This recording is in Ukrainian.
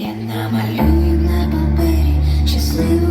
Я намалюю на папері щасливу